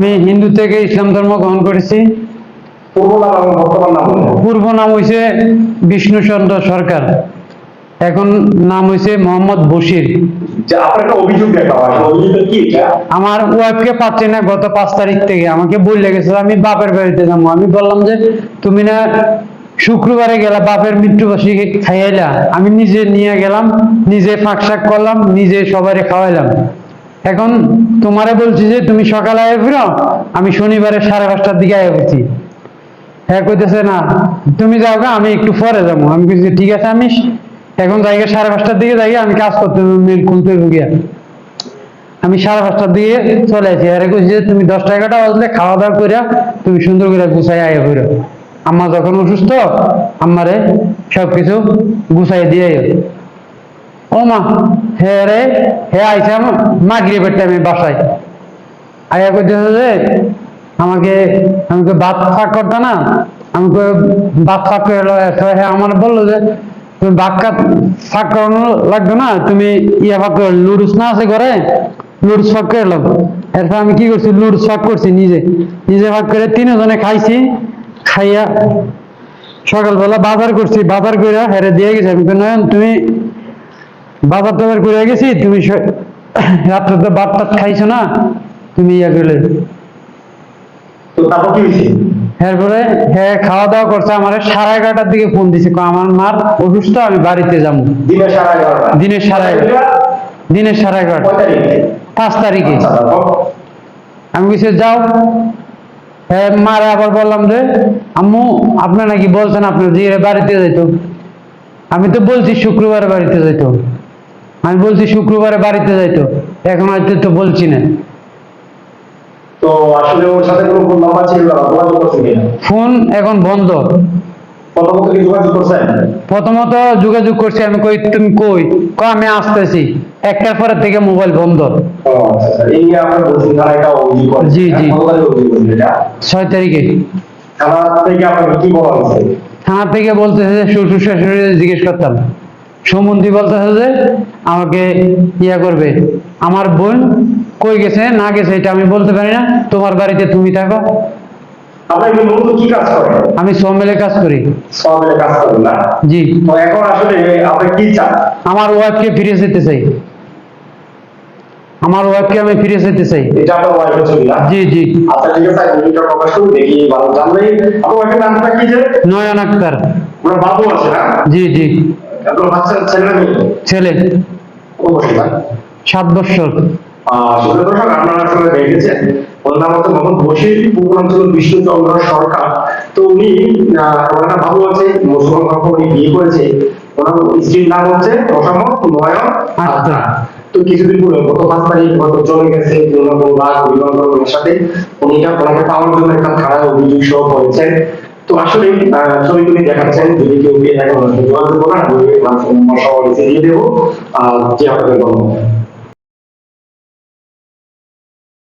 আমি হিন্দু থেকে ইসলাম ধর্ম গ্রহণ করেছি। পূর্ব নাম হয়েছে বিষ্ণুচন্দ্র সরকার। এখন নাম হয়েছে মোহাম্মদ বশির। আমার ওয়াইফকে পাচ্ছি না গত পাঁচ তারিখ থেকে। আমাকে বললে গেছে আমি বাপের বাড়িতে যাব। আমি বললাম যে তুমি না শুক্রবারে গেলা বাপের মৃত্যুবাসী খাইয়াইলা। আমি নিজে নিয়ে গেলাম নিজে ফাঁক শাক করলাম নিজে সবাই খাওয়াইলাম। এখন তোমারে বলছি যে তুমি সকালে আয় ফিরো, আমি শনিবারে সাড়ে পাঁচটার দিকে আয় বলছি হ্যাঁ কইতেছে না, তুমি যাও গা, আমি একটু পরে যাব। আমি বলছি ঠিক আছে আমি এখন জায়গা সাড়ে পাঁচটার দিকে যাই আমি কাজ করতে মিল খুলতে গিয়া। আমি সাড়ে পাঁচটার দিকে চলে আসি। আরে কইছি যে, তুমি দশটা এগারোটা বাজলে খাওয়া দাওয়া করে তুমি সুন্দর করে গুছাই আয় করে আম্মা যখন অসুস্থ, আম্মারে সব কিছু গুছাই দিয়ে আইও। ও মা হে রে, হে আইসা মাগরিবের টাইমে বাসায়। আয়া কইতেছে যে, আমাকে আমাকে ভাত ফাঁক করতে না আমাকে ভাত ফাঁক করে হ্যাঁ আমার বলল যে, তুমি কাপ ফাঁক করানো লাগবে না, তুমি ইয়া ফাঁক করে লুডুস না আছে ঘরে লুডুস ফাঁক করে লাগবে এরপর আমি কি করছি লুডুস ফাঁক করছি নিজে। নিজে ফাঁক করে তিনজনে খাইছি, খাইয়া সকালবেলা বাজার করছি। বাজার করে হেরে দিয়ে গেছি। আমি নয়ন, তুমি বাজার টাজার করে গেছি তুমি রাত্রে তো ভাত টাত খাইছো না তুমি ইয়া করলে। এরপরে হ্যাঁ খাওয়া দাওয়া করছে আমার সাড়ে এগারোটার দিকে ফোন দিছে আমার মার অসুস্থ আমি বাড়িতে যাব। দিনের সাড়ে এগারোটা। দিনের সাড়ে এগারোটা। পাঁচ তারিখে। আমি বলছি যাও। হ্যাঁ মারে আবার বললাম যে আম্মু আপনি নাকি বলছেন আপনার জিরে বাড়িতে যাইতো। আমি তো বলছি শুক্রবার বাড়িতে যাইতো। আমি বলছি শুক্রবারে বাড়িতে যাইতো। এখন হয়তো তো বলছি না। তো আসলে ওর সাথে কোনো ফোন নাম্বার ছিল না যোগাযোগ করছেন কিনা? ফোন এখন বন্ধ। প্রথমত কি যোগাযোগ করছেন প্রথমত যোগাযোগ করছি আমি কই তুমি কই? ক আমি আসতেছি। একটার পরে থেকে মোবাইল বন্ধ। আচ্ছা আচ্ছা। এই বলছেন তারা এটা অভিযোগ জি, জি। ছয় তারিখে। থানা থেকে আপনাকে কি বলা হয়েছে? থানা থেকে বলতেছে শ্বশুর শাশুড়ি জিজ্ঞেস করতাম। সমন্দি বলতেছে যে আমাকে ইয়া করবে। আমার বোন কই গেছে না গেছে এটা আমি বলতে পারি না। তোমার বাড়িতে তুমি থাকো। কি কাজ করেন আমি সোমেলে কাজ করি। সব কাজ করেন না? জি। তো এখন আসলে আপনি কি চান? আমার ওয়াইফকে ফিরে যেতে চাই। আমার ওয়াইফকে আমি ফিরে যেতে চাই। এটা আপনার ওয়াইফের ছবি না? জি জি। আচ্ছা ঠিক আছে আমি ভিডিওটা প্রকাশ করুন দেখি ভালো জানলে। আপনার ওয়াইফের নামটা কি যে? নয়ন আক্তার। ওনার বাবু আছে না? জি জি। ছেলে বছর? সাত আসলে দর্শক আপনারা আসলে দেখেছেন। ওর নাম হচ্ছে মোহাম্মদ বশির পূর্বাঞ্চল বিষ্ণুচন্দ্র সরকার। তো উনি ওনার বাবু আছে মুসলমান ধর্ম উনি বিয়ে করেছে। ওনার স্ত্রীর নাম হচ্ছে রসামত নয়ন আক্তার তো কিছুদিন পূর্বে গত পাঁচ তারিখ হয়তো চলে গেছে কোনো রাগ অভিনন্দনের সাথে। উনি ওনাকে পাওয়ার জন্য একটা থানায় অভিযোগ সহ করেছেন। তো আসলে আহ, দেখাতে চাই যদি কেউ এখন যোগাযোগ করেন আমি সবাইকে দিয়ে দেবো আর যে আপনাদের ধন্যবাদ